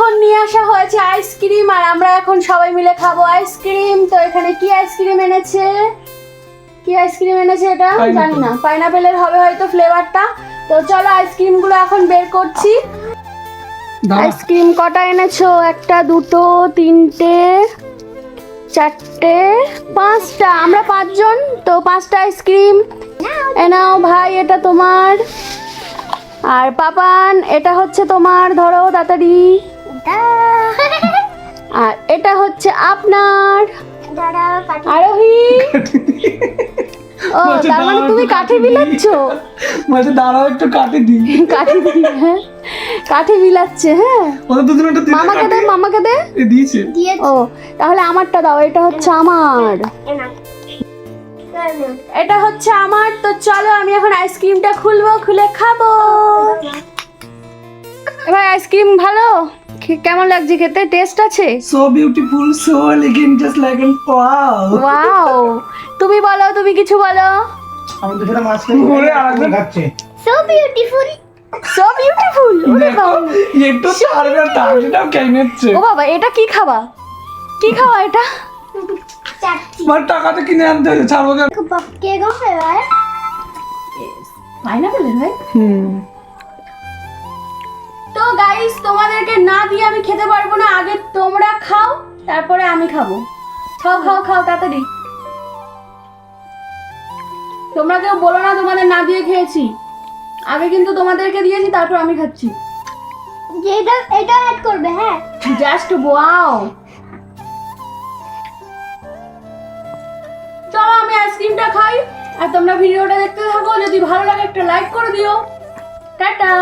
এখন নিয়ে আসা হয়েছে আইসক্রিম আর আমরা এখন সবাই মিলে খাব আইসক্রিম। তো এখানে কি আইসক্রিম এনেছে? কি আইসক্রিম এনেছে এটা? জানি না। পাইনাপেলের হবে হয়তো ফ্লেভারটা। তো চলো আইসক্রিমগুলো এখন বের করছি। আইসক্রিম কটা এনেছো? একটা দুটো তিনটে চারটে পাঁচটা। আমরা পাঁচজন তো পাঁচটা আইসক্রিম। এনাও ভাই এটা তোমার। আর পাপান এটা হচ্ছে তোমার ধরো তাড়াতাড়ি। আর এটা হচ্ছে আপনার আরোহী। ও তার মানে তুমি কাঠি কাঠি দিই। বলছে দাঁড়াও একটু কাটে দিই কাঠি দিই হ্যাঁ। কাঠি বিলাচ্ছে হ্যাঁ। ওদের দুজন একটা মামাকে দে মামাকে দে। এ দিয়েছে। ও তাহলে আমারটা দাও এটা হচ্ছে আমার। এটা হচ্ছে আমার তো চলো আমি এখন আইসক্রিমটা খুলবো খুলে খাব। এবার আইসক্রিম ভালো? কেমন লাগছে খেতে? টেস্ট আছে? So beautiful so elegant just like an wow wow তুমি বলো তুমি কিছু বলো? আমি তো সেটা মাছ ঘুরে আরেকজন খাচ্ছে। সো বিউটিফুল সো বিউটিফুল দেখো একটু ছাড়বে আর তার সেটাও কেনেছে ও বাবা এটা কি খাবা? কি খাওয়া এটা? আমার টাকাতে কিনে আনতে হয়েছে ছাড়বো কেন? পাইনাপেলের ভাই? হুম। তো গাইস তোমাদেরকে না দিয়ে আমি খেতে পারব না। আগে তোমরা খাও তারপরে আমি খাব। খাও খাও খাও তাড়াতাড়ি। তোমরা কেউ বলো না তোমাদের না দিয়ে খেয়েছি। আগে কিন্তু তোমাদেরকে দিয়েছি তারপর আমি খাচ্ছি। এটা এটা অ্যাড করবে হ্যাঁ। জাস্ট ওয়াও চলো আমি আইসক্রিমটা খাই। আর তোমরা ভিডিওটা দেখতে থাকো। যদি ভালো লাগে একটা লাইক করে দিও। টাটা।